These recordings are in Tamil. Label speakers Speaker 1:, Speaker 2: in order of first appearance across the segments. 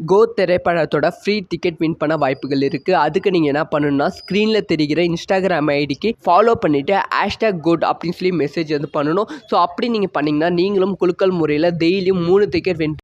Speaker 1: கோ திரைப்படத்தோட ஃப்ரீ டிக்கெட் வின் பண்ண வாய்ப்புகள் இருக்குது அதுக்கு நீங்கள் என்ன பண்ணணும்னா ஸ்க்ரீனில் தெரிகிற இன்ஸ்டாகிராம் ஐடிக்கு ஃபாலோ பண்ணிவிட்டு ஹேஷ்டாக் குட் அப்படின்னு சொல்லி மெசேஜ் வந்து பண்ணணும். ஸோ அப்படி நீங்கள் பண்ணிங்கன்னா நீங்களும் குலுக்கல் முறையில் டெய்லியும் மூணு டிக்கெட் வின்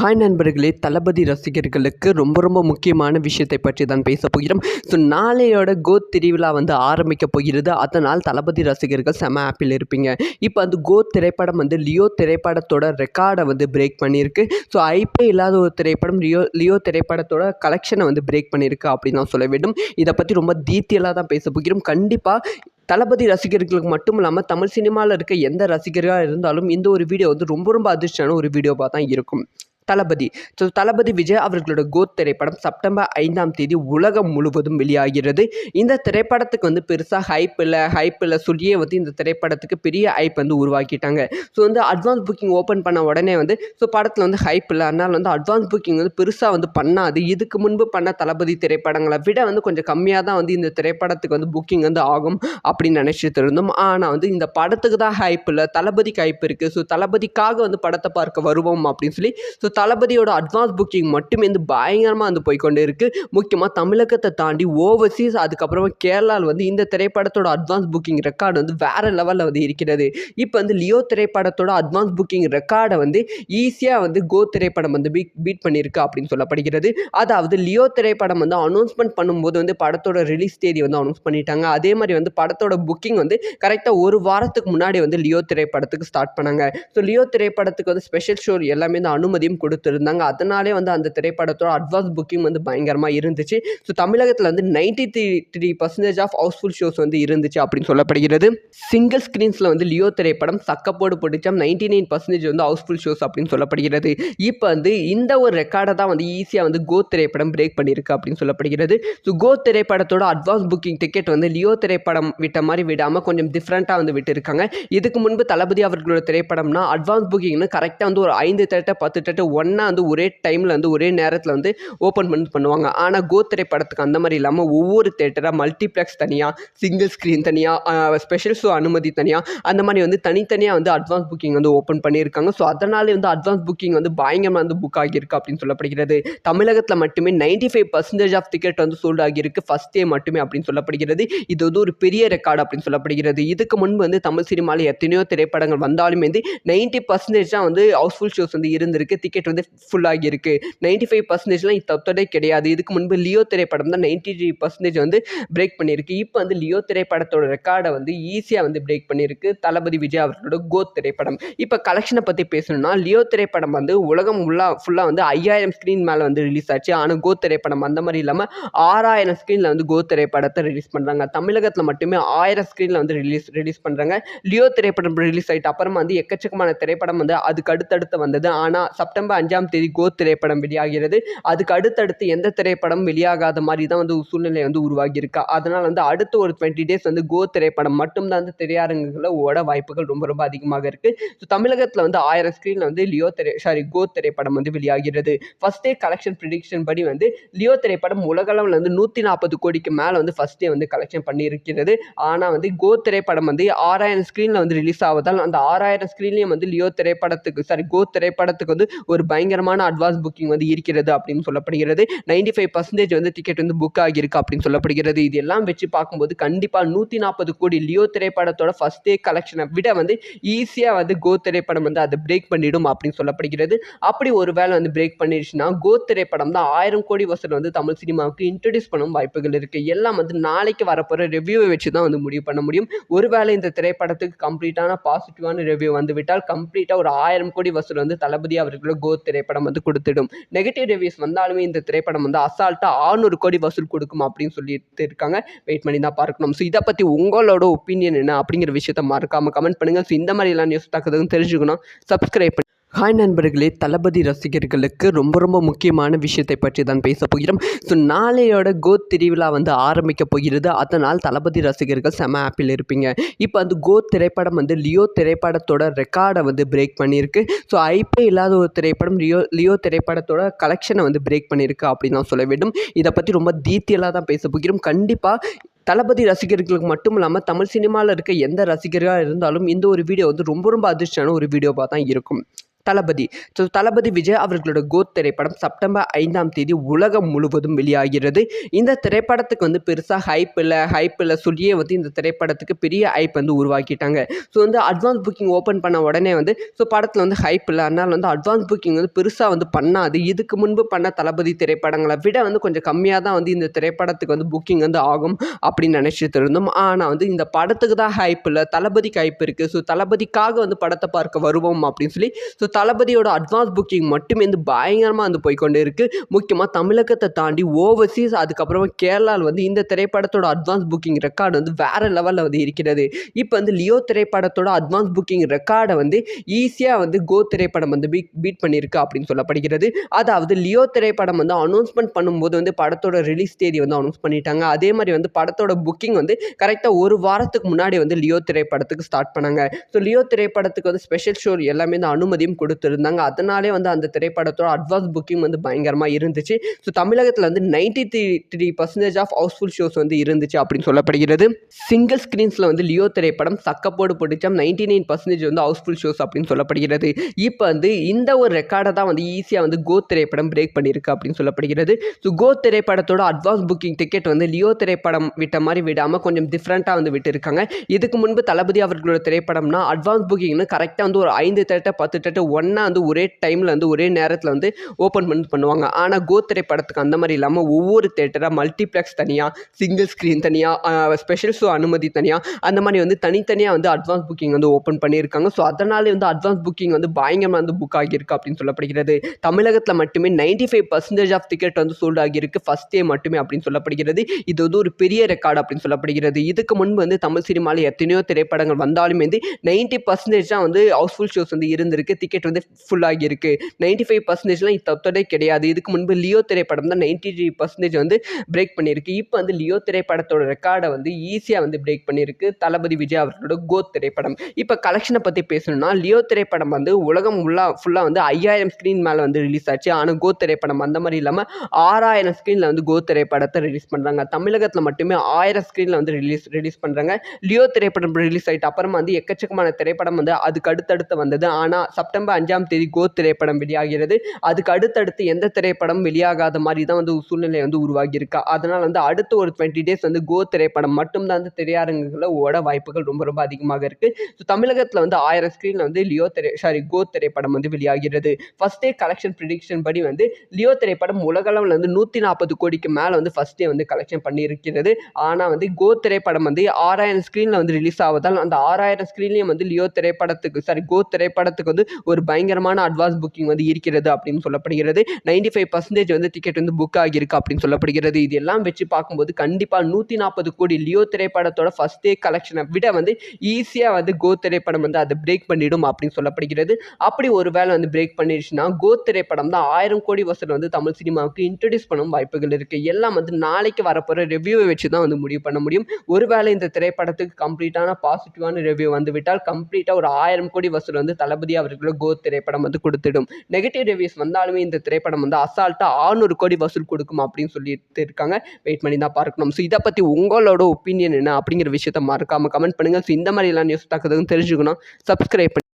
Speaker 1: ஹாய் நண்பர்களே தளபதி ரசிகர்களுக்கு ரொம்ப ரொம்ப முக்கியமான விஷயத்தை பற்றி தான் பேச போகிறோம். ஸோ நாளையோட கோத் திருவிழா வந்து ஆரம்பிக்க போகிறது. அதனால் தளபதி ரசிகர்கள் செம ஆப்பில் இருப்பீங்க. இப்போ அந்த கோத் திரைப்படம் வந்து லியோ திரைப்படத்தோட ரெக்கார்டை வந்து பிரேக் பண்ணியிருக்கு. ஸோ ஐபே இல்லாத ஒரு திரைப்படம் லியோ லியோ திரைப்படத்தோட கலெக்ஷனை வந்து பிரேக் பண்ணியிருக்கு அப்படின்னு தான் சொல்ல வேண்டும். இதை பற்றி ரொம்ப டீட்டெயிலாக தான் பேச போகிறோம். கண்டிப்பாக தளபதி ரசிகர்களுக்கு மட்டும் இல்லாமல் தமிழ் சினிமாவில் இருக்க எந்த ரசிகராக இருந்தாலும் இந்த ஒரு வீடியோ வந்து ரொம்ப ரொம்ப அதிர்ஷ்டான ஒரு வீடியோவாக தான் இருக்கும். தளபதி. ஸோ தளபதி விஜய் அவர்களோட கோத் திரைப்படம் செப்டம்பர் ஐந்தாம் தேதி உலகம் முழுவதும் வெளியாகிறது. இந்த திரைப்படத்துக்கு வந்து பெருசாக ஹைப் இல்லை ஹைப் இல்லை சொல்லியே வந்து இந்த திரைப்படத்துக்கு பெரிய ஹைப் வந்து உருவாக்கிட்டாங்க. ஸோ வந்து அட்வான்ஸ் புக்கிங் ஓப்பன் பண்ண உடனே வந்து ஸோ படத்தில் வந்து ஹைப் இல்லை. அதனால் வந்து அட்வான்ஸ் புக்கிங் வந்து பெருசாக வந்து பண்ணாது. இதுக்கு முன்பு பண்ண தளபதி திரைப்படங்களை விட வந்து கொஞ்சம் கம்மியாக தான் வந்து இந்த திரைப்படத்துக்கு வந்து புக்கிங் வந்து ஆகும். அப்படின்னு நினச்சிட்டு இருந்தோம். ஆனால் வந்து இந்த படத்துக்கு தான் ஹைப் இல்லை. தளபதிக்கு ஹைப் இருக்குது ஸோ தளபதிக்காக வந்து படத்தை பார்க்க வருவோம் அப்படின்னு சொல்லி ஸோ தளபதியோட அட்வான்ஸ் புக்கிங் மட்டுமே வந்து பயங்கரமாக வந்து போய்க்கொண்டே இருக்குது முக்கியமாக தமிழகத்தை தாண்டி ஓவர்சீஸ் அதுக்கப்புறமா கேரளாவில் வந்து இந்த திரைப்படத்தோட அட்வான்ஸ் புக்கிங் ரெக்கார்டு வந்து வேறு லெவலில் வந்து இருக்கிறது. இப்போ வந்து லியோ திரைப்படத்தோட அட்வான்ஸ் புக்கிங் ரெக்கார்டை வந்து ஈஸியாக வந்து கோ திரைப்படம் வந்து பீட் பீட் பண்ணியிருக்கு அப்படின்னு சொல்லப்படுகிறது. அதாவது லியோ திரைப்படம் வந்து அனௌன்ஸ்மெண்ட் பண்ணும்போது வந்து படத்தோட ரிலீஸ் தேதி வந்து அனௌன்ஸ் பண்ணிட்டாங்க. அதே மாதிரி வந்து படத்தோட புக்கிங் வந்து கரெக்டாக ஒரு வாரத்துக்கு முன்னாடி வந்து லியோ திரைப்படத்துக்கு ஸ்டார்ட் பண்ணாங்க. ஸோ லியோ திரைப்படத்துக்கு வந்து ஸ்பெஷல் ஷோ எல்லாமே இந்த அனுமதியும் கொடுத்துருந்தாங்க. அதனாலே வந்து அந்த திரைப்படத்தோட அட்வான்ஸ் புக்கிங் வந்து பயங்கரமாக இருந்துச்சு. ஸோ தமிழகத்தில் வந்து ninety three three percentage of houseful shows வந்து இருந்துச்சு அப்படின்னு சொல்லப்படுகிறது. சிங்கிள் ஸ்க்ரீன்ஸில் வந்து லியோ திரைப்படம் சக்கப்போடு போட்டுச்சம் நைன்டி நைன் பர்சன்டேஜ் வந்து ஹவுஸ்ஃபுல் ஷோஸ் அப்படின்னு சொல்லப்படுகிறது. இப்போ வந்து இந்த ஒரு ரெக்கார்டை தான் வந்து ஈஸியாக வந்து கோ திரைப்படம் பிரேக் பண்ணியிருக்கு அப்படின்னு சொல்லப்படுகிறது. ஸோ கோ திரைப்படத்தோட அட்வான்ஸ் புக்கிங் டிக்கெட் வந்து லியோ திரைப்படம் விட்ட மாதிரி விடாமல் கொஞ்சம் டிஃப்ரெண்ட்டாக வந்து விட்டுருக்காங்க. இதுக்கு முன்பு தளபதி அவர்களோட திரைப்படம்னா அட்வான்ஸ் புக்கிங்னு கரெக்டாக வந்து ஒரு ஐந்து தேட்டை பத்து தேட்டை ஒன்றா வந்து ஒரே டைமில் வந்து ஒரே நேரத்தில் வந்து ஓப்பன் பண்ணி பண்ணுவாங்க. ஆனால் கோ திரைப்படத்துக்கு அந்த மாதிரி இல்லாமல் ஒவ்வொரு தேட்டராக மல்டிப்ளெக்ஸ் தனியாக சிங்கிள் ஸ்க்ரீன் தனியாக ஸ்பெஷல் ஷோ அனுமதி தனியாக அந்த மாதிரி வந்து தனித்தனியாக வந்து அட்வான்ஸ் புக்கிங் வந்து ஓப்பன் பண்ணியிருக்காங்க. ஸோ அதனாலே வந்து அட்வான்ஸ் புக்கிங் வந்து பயங்கரமாக வந்து புக் ஆகியிருக்கு அப்படின்னு சொல்லப்படுகிறது. தமிழகத்தில் மட்டுமே ninety five percentage of ticket வந்து சோல்ட் ஆகியிருக்கு. ஃபஸ்ட் டே மட்டுமே அப்படின்னு சொல்லப்படுகிறது. இது வந்து ஒரு பெரிய ரெக்கார்ட் அப்படின்னு சொல்லப்படுகிறது. இதுக்கு முன்பு வந்து தமிழ் சினிமாவில் எத்தனையோ திரைப்படங்கள் வந்தாலுமே வந்து நைன்ட்டி பர்சன்டேஜ் தான் வந்து ஹவுஸ்ஃபுல் ஷோஸ் வந்து இருந்திருக்கு. டிக்கெட் வந்து ஃபுல்லாகி இருக்குது நைன்ட்டி ஃபைவ் பர்சன்டேஜ்லாம் தொட்டதே கிடையாது. இதுக்கு முன்பு லியோ திரைப்படம் தான் நைன்ட்டி த்ரீ பர்சன்டேஜ் வந்து பிரேக் பண்ணியிருக்கு. இப்போ வந்து லியோ திரைப்படத்தோட ரெக்கார்டை வந்து ஈஸியாக வந்து பிரேக் பண்ணியிருக்கு. தளபதி விஜய் அவர்களோட கோ திரைப்படம். இப்போ கலெக்ஷனை பற்றி பேசணும்னா லியோ திரைப்படம் வந்து உலகம் ஃபுல்லாக ஃபுல்லாக வந்து ஐயாயிரம் ஸ்க்ரீன் மேலே வந்து ரிலீஸ் ஆச்சு. ஆனால் கோ திரைப்படம் அந்த மாதிரி இல்லாமல் ஆறாயிரம் ஸ்க்ரீனில் வந்து கோ திரைப்படத்தை ரிலீஸ் பண்ணுறாங்க தமிழகத்தில் மட்டுமே ஆயிரம் ஸ்க்ரீனில் வந்து ரிலீஸ் ரிலீஸ் பண்ணுறாங்க லியோ திரைப்படம் ரிலீஸ் ஆகிட்டு அப்புறமா வந்து எக்கச்சக்கமான திரைப்படம் வந்து அதுக்கு அடுத்தடுத்து வந்தது. ஆனால் செப்டம்பர் அஞ்சாம் தேதி கோ திரைப்படம் வெளியாகிறது. அதுக்கு அடுத்தடுத்து எந்த திரைப்படம் வெளியாகாத மாதிரி தான் வந்து சூழ்நிலை வந்து உருவாகியிருக்கு. அதனால் வந்து அடுத்த ஒரு டுவெண்ட்டி டேஸ் வந்து கோ திரைப்படம் மட்டும்தான் வந்து திரையரங்குகளில் ஓட வாய்ப்புகள் ரொம்ப ரொம்ப அதிகமாக இருக்குது ஸோ தமிழகத்தில் வந்து ஆயிரம் ஸ்க்ரீனில் வந்து லியோ திரை சாரி கோ திரைப்படம் வந்து வெளியாகிறது. ஃபஸ்ட் டே கலெக்ஷன் ப்ரிடிக்ஷன் படி வந்து லியோ திரைப்படம் உலகளவில் வந்து நூற்றி நாற்பது கோடிக்கு மேலே வந்து ஃபஸ்ட் டே வந்து கலெக்ஷன் பண்ணியிருக்கிறது. ஆனால் வந்து கோ திரைப்படம் வந்து ஆறாயிரம் ஸ்க்ரீனில் வந்து ரிலீஸ் ஆவதால் அந்த ஆறாயிரம் ஸ்க்ரீன்லேயும் வந்து லியோ திரைப்படத்துக்கு சாரி கோ திரைப்படத்துக்கு வந்து ஒரு பயங்கரமான அட்வான்ஸ் புக்கிங் வந்து இருக்கிறது அப்படின்னு சொல்லப்படுகிறது. நைன்டி ஃபைவ் பர்சன்டேஜ் வந்து டிக்கெட் வந்து புக் ஆகியிருக்கு அப்படின்னு சொல்லப்படுகிறது. இது எல்லாம் வச்சு பார்க்கும்போது கண்டிப்பாக நூற்றி நாற்பது கோடி லியோ திரைப்படத்தோட ஃபஸ்ட் டே கலெக்ஷனை விட வந்து ஈஸியாக வந்து கோ திரைப்படம் வந்து அதை பிரேக் பண்ணிடும் அப்படின்னு சொல்லப்படுகிறது. அப்படி ஒரு வேளை வந்து பிரேக் பண்ணிடுச்சுன்னா கோ திரைப்படம் தான் ஆயிரம் கோடி வசூல் வந்து தமிழ் சினிமாவுக்கு இன்ட்ரடியூஸ் பண்ணும் வாய்ப்புகள் இருக்குது எல்லாம் வந்து நாளைக்கு வரப்போகிற ரிவ்யூவை வச்சு தான் வந்து முடிவு பண்ண முடியும். ஒருவேளை இந்த திரைப்படத்துக்கு கம்ப்ளீட்டான பாசிட்டிவான ரிவ்யூ வந்து விட்டால் கம்ப்ளீட்டாக ஒரு ஆயிரம் கோடி வசூல் வந்து தளபதி அவர்களோட கோ திரைப்படம் வந்து கொடுத்துடும். நெகட்டிவ் ரிவ்யூஸ் வந்தாலுமே இந்த திரைப்படம் வந்து அசால்ட்டாக ஆறுநூறு கோடி வசூல் கொடுக்கும் அப்படின்னு சொல்லிட்டு இருக்காங்க. வெயிட் பண்ணி தான் பார்க்கணும். ஸோ இதை பற்றி உங்களோட ஒப்பீனியன் என்ன அப்படிங்கிற விஷயத்த மறக்காமல் கமெண்ட் பண்ணுங்கள் ஸோ இந்த மாதிரி எல்லாம் நியூஸ் தக்கதுன்னு தெரிஞ்சுக்கணும். சப்ஸ்கிரைப் பண்ணி ஹாய் நண்பர்களே தளபதி ரசிகர்களுக்கு ரொம்ப ரொம்ப முக்கியமான விஷயத்தை பற்றி தான் பேச போகிறோம். ஸோ நாளையோட கோத் திருவிழா வந்து ஆரம்பிக்க போகிறது. அதனால் தளபதி ரசிகர்கள் செம ஆப்பில் இருப்பீங்க. இப்போ அந்த கோத் திரைப்படம் வந்து லியோ திரைப்படத்தோட ரெக்கார்டை வந்து பிரேக் பண்ணியிருக்கு. ஸோ ஐபே இல்லாத ஒரு திரைப்படம் லியோ லியோ திரைப்படத்தோட கலெக்ஷனை வந்து பிரேக் பண்ணியிருக்கு அப்படின்னு தான் சொல்ல வேண்டும். இதை பற்றி ரொம்ப டீட்டெயிலாக தான் பேச போகிறோம். கண்டிப்பாக தளபதி ரசிகர்களுக்கு மட்டும் இல்லாமல் தமிழ் சினிமாவில் இருக்க எந்த ரசிகராக இருந்தாலும் இந்த ஒரு வீடியோ வந்து ரொம்ப ரொம்ப அதிர்ஷ்டமான ஒரு வீடியோவாக தான் இருக்கும். தளபதி. ஸோ தளபதி விஜய் அவர்களோட கோத் திரைப்படம் செப்டம்பர் ஐந்தாம் தேதி உலகம் முழுவதும் வெளியாகிறது. இந்த திரைப்படத்துக்கு வந்து பெருசாக ஹைப் இல்லை ஹைப் இல்லை சொல்லியே வந்து இந்த திரைப்படத்துக்கு பெரிய ஹைப் வந்து உருவாக்கிட்டாங்க. ஸோ வந்து அட்வான்ஸ் புக்கிங் ஓப்பன் பண்ண உடனே வந்து ஸோ படத்தில் வந்து ஹைப் இல்லை. அதனால் வந்து அட்வான்ஸ் புக்கிங் வந்து பெருசாக வந்து பண்ணாது. இதுக்கு முன்பு பண்ண தளபதி திரைப்படங்களை விட வந்து கொஞ்சம் கம்மியாக தான் வந்து இந்த திரைப்படத்துக்கு வந்து புக்கிங் வந்து ஆகும் அப்படின்னு நினச்சிட்டு இருந்தோம். ஆனால் வந்து இந்த படத்துக்கு தான் ஹைப் இல்லை தளபதிக்கு ஹைப் இருக்குது ஸோ தளபதிக்காக வந்து படத்தை பார்க்க வருவோம் அப்படின்னு சொல்லி ஸோ தளபதியோட அட்வான்ஸ் புக்கிங் மட்டுமே வந்து பயங்கரமாக வந்து போய்க்கொண்டு இருக்குது முக்கியமாக தமிழகத்தை தாண்டி ஓவர்சீஸ் அதுக்கப்புறமா கேரளாவில் வந்து இந்த திரைப்படத்தோட அட்வான்ஸ் புக்கிங் ரெக்கார்டு வந்து வேறு லெவலில் வந்து இருக்கிறது. இப்போ வந்து லியோ திரைப்படத்தோட அட்வான்ஸ் புக்கிங் ரெக்கார்டை வந்து ஈஸியாக வந்து கோ திரைப்படம் வந்து பீட் பீட் பண்ணியிருக்கு அப்படின்னு சொல்லப்படுகிறது. அதாவது லியோ திரைப்படம் வந்து அனௌன்ஸ்மெண்ட் பண்ணும்போது வந்து படத்தோட ரிலீஸ் தேதி வந்து அனௌன்ஸ் பண்ணிட்டாங்க. அதே மாதிரி வந்து படத்தோட புக்கிங் வந்து கரெக்டாக ஒரு வாரத்துக்கு முன்னாடி வந்து லியோ திரைப்படத்துக்கு ஸ்டார்ட் பண்ணாங்க. ஸோ லியோ திரைப்படத்துக்கு வந்து ஸ்பெஷல் ஷோ எல்லாமே வந்து அனுமதியும் கொடுத்துருந்தாங்க. அதனாலே வந்து அந்த திரைப்படத்தோட அட்வான்ஸ் புக்கிங் வந்து பயங்கரமாக இருந்துச்சு. ஸோ தமிழகத்தில் வந்து ninety three three percentage of housefull shows வந்து இருந்துச்சு அப்படின்னு சொல்லப்படுகிறது. சிங்கிள் ஸ்க்ரீன்ஸில் வந்து லியோ திரைப்படம் சக்கப்போடு பிடிச்சா நைன்டி நைன் பர்சன்டேஜ் வந்து ஹவுஸ்ஃபுல் ஷோஸ் அப்படின்னு சொல்லப்படுகிறது. இப்போ வந்து இந்த ஒரு ரெக்கார்டை தான் வந்து ஈஸியாக வந்து கோ திரைப்படம் பிரேக் பண்ணியிருக்கு அப்படின்னு சொல்லப்படுகிறது. ஸோ கோ திரைப்படத்தோட அட்வான்ஸ் புக்கிங் டிக்கெட் வந்து லியோ திரைப்படம் விட்ட மாதிரி விடாமல் கொஞ்சம் டிஃப்ரெண்ட்டாக வந்து விட்டுருக்காங்க. இதுக்கு முன்பு தளபதி அவர்களோட திரைப்படம்னா அட்வான்ஸ் புக்கிங்னு கரெக்டாக வந்து ஒரு ஐந்து தேட்டர் பத்து தேட்டர் ஒன்றா வந்து ஒரே டைமில் வந்து ஒரே நேரத்தில் வந்து ஓப்பன் பண்ணி பண்ணுவாங்க. ஆனால் கோ திரைப்படத்துக்கு அந்த மாதிரி இல்லாமல் ஒவ்வொரு தேட்டராக மல்டிப்ளெக்ஸ் தனியாக சிங்கிள் ஸ்க்ரீன் தனியாக ஸ்பெஷல் ஷோ அனுமதி தனியாக அந்த மாதிரி வந்து தனித்தனியாக வந்து அட்வான்ஸ் புக்கிங் வந்து ஓப்பன் பண்ணியிருக்காங்க. ஸோ அதனாலே வந்து அட்வான்ஸ் புக்கிங் வந்து பயங்கரமாக வந்து புக் ஆகியிருக்கு அப்படின்னு சொல்லப்படுகிறது. தமிழகத்தில் மட்டுமே ninety five percentage of ticket வந்து சோல்ட் ஆகியிருக்கு. ஃபஸ்ட் டே மட்டுமே அப்படின்னு சொல்லப்படுகிறது. இது வந்து ஒரு பெரிய ரெக்கார்டு அப்படின்னு சொல்லப்படுகிறது. இதுக்கு முன்பு வந்து தமிழ் சினிமாவில் எத்தனையோ திரைப்படங்கள் வந்தாலுமே வந்து நைன்ட்டி பர்சன்டேஜ் தான் வந்து ஹவுஸ்ஃபுல் ஷோஸ் வந்து இருந்திருக்கு. டிக்கெட் வந்து ஃபுல்லாகி இருக்குது நைன்ட்டி ஃபைவ் பர்சன்டேஜ்லாம் தப்பதே கிடையாது. இதுக்கு முன்பு லியோ திரைப்படம் தான் நைன்ட்டி த்ரீ பர்சன்டேஜ் வந்து பிரேக் பண்ணியிருக்கு. இப்போ வந்து லியோ திரைப்படத்தோட ரெக்கார்டை வந்து ஈஸியாக வந்து பிரேக் பண்ணியிருக்கு. தளபதி விஜய் அவர்களோட கோத் திரைப்படம். இப்போ கலெக்ஷனை பற்றி பேசணும்னா லியோ திரைப்படம் வந்து உலகம் ஃபுல்லாக ஃபுல்லாக வந்து ஐயாயிரம் ஸ்க்ரீன் மேலே வந்து ரிலீஸ் ஆச்சு. ஆனால் கோத் திரைப்படம் அந்த மாதிரி இல்லாமல் ஆறாயிரம் ஸ்க்ரீனில் வந்து கோ திரைப்படத்தை ரிலீஸ் பண்ணுறாங்க தமிழகத்தில் மட்டுமே ஆயிரம் ஸ்க்ரீனில் வந்து ரிலீஸ் ரிலீஸ் பண்ணுறாங்க லியோ திரைப்படம் ரிலீஸ் ஆகிட்டு அப்புறமா வந்து எக்கச்சக்கமான திரைப்படம் வந்து அதுக்கு அடுத்தடுத்து வந்தது. ஆனால் செப்டம்பர் அஞ்சாம் தேதி கோ திரைப்படம் வெளியாகிறது. அதுக்கு அடுத்தடுத்து எந்த திரைப்படம் வெளியாகாத மாதிரி தான் வந்து சூழ்நிலை வந்து உருவாகியிருக்கா. அதனால் வந்து அடுத்த ஒரு டுவெண்ட்டி டேஸ் வந்து கோ திரைப்படம் மட்டும்தான் வந்து திரையரங்குகளில் ஓட வாய்ப்புகள் ரொம்ப ரொம்ப அதிகமாக இருக்குது ஸோ தமிழகத்தில் வந்து ஆயிரம் ஸ்க்ரீனில் வந்து லியோ திரை சாரி கோ திரைப்படம் வந்து வெளியாகிறது. ஃபஸ்ட் டே கலெக்ஷன் ப்ரிடிக்ஷன் படி வந்து லியோ திரைப்படம் உலகளவில் வந்து நூற்றி நாற்பது கோடிக்கு மேலே வந்து ஃபஸ்ட் டே வந்து கலெக்ஷன் பண்ணியிருக்கிறது. ஆனால் வந்து கோ திரைப்படம் வந்து ஆறாயிரம் ஸ்க்ரீனில் வந்து ரிலீஸ் ஆவதால் அந்த ஆறாயிரம் ஸ்க்ரீன்லேயும் வந்து லியோ திரைப்படத்துக்கு சாரி கோ திரைப்படத்துக்கு வந்து ஒரு பயங்கரமான அட்வான்ஸ் புக்கிங் வந்து இருக்கிறது அப்படின்னு சொல்லப்படுகிறது. நைன்டி ஃபைவ் பர்சன்டேஜ் வந்து டிக்கெட் வந்து புக் ஆகியிருக்கு அப்படின்னு சொல்லப்படுகிறது. இது எல்லாம் வச்சு பார்க்கும்போது கண்டிப்பாக நூற்றி நாற்பது கோடி லியோ திரைப்படத்தோட ஃபஸ்ட் டே கலெக்ஷனை விட வந்து ஈஸியாக வந்து கோ திரைப்படம் வந்து அதை பிரேக் பண்ணிடும் அப்படின்னு சொல்லப்படுகிறது. அப்படி ஒரு வேலை வந்து பிரேக் பண்ணிடுச்சுன்னா கோ திரைப்படம் தான் ஆயிரம் கோடி வசூல் வந்து தமிழ் சினிமாவுக்கு இன்ட்ரடியூஸ் பண்ணும் வாய்ப்புகள் இருக்குது எல்லாம் வந்து நாளைக்கு வரப்போகிற ரிவ்யூவை வச்சு தான் வந்து முடிவு பண்ண முடியும். ஒருவேளை இந்த திரைப்படத்துக்கு கம்ப்ளீட்டான பாசிட்டிவான ரிவ்யூ வந்து விட்டால் கம்ப்ளீட்டாக ஒரு ஆயிரம் கோடி வசூல் வந்து தளபதி அவர்களோட கோ திரைப்படம் வந்து கொடுத்துடும். நெகட்டிவ் ரிவ்யூஸ் வந்தாலுமே இந்த திரைப்படம் வந்து அசால்ட்டாக ஆறுநூறு கோடி வசூல் கொடுக்கும் அப்படின்னு சொல்லிட்டு இருக்காங்க. வெயிட் பண்ணி தான் பார்க்கணும். ஸோ இதை பற்றி உங்களோட ஒப்பீனியன் என்ன அப்படிங்கிற விஷயத்த மறக்காமல் கமெண்ட் பண்ணுங்கள் ஸோ இந்த மாதிரிலாம் நியூஸ் தக்கதுன்னு தெரிஞ்சுக்கணும். சப்ஸ்கிரைப் பண்ணி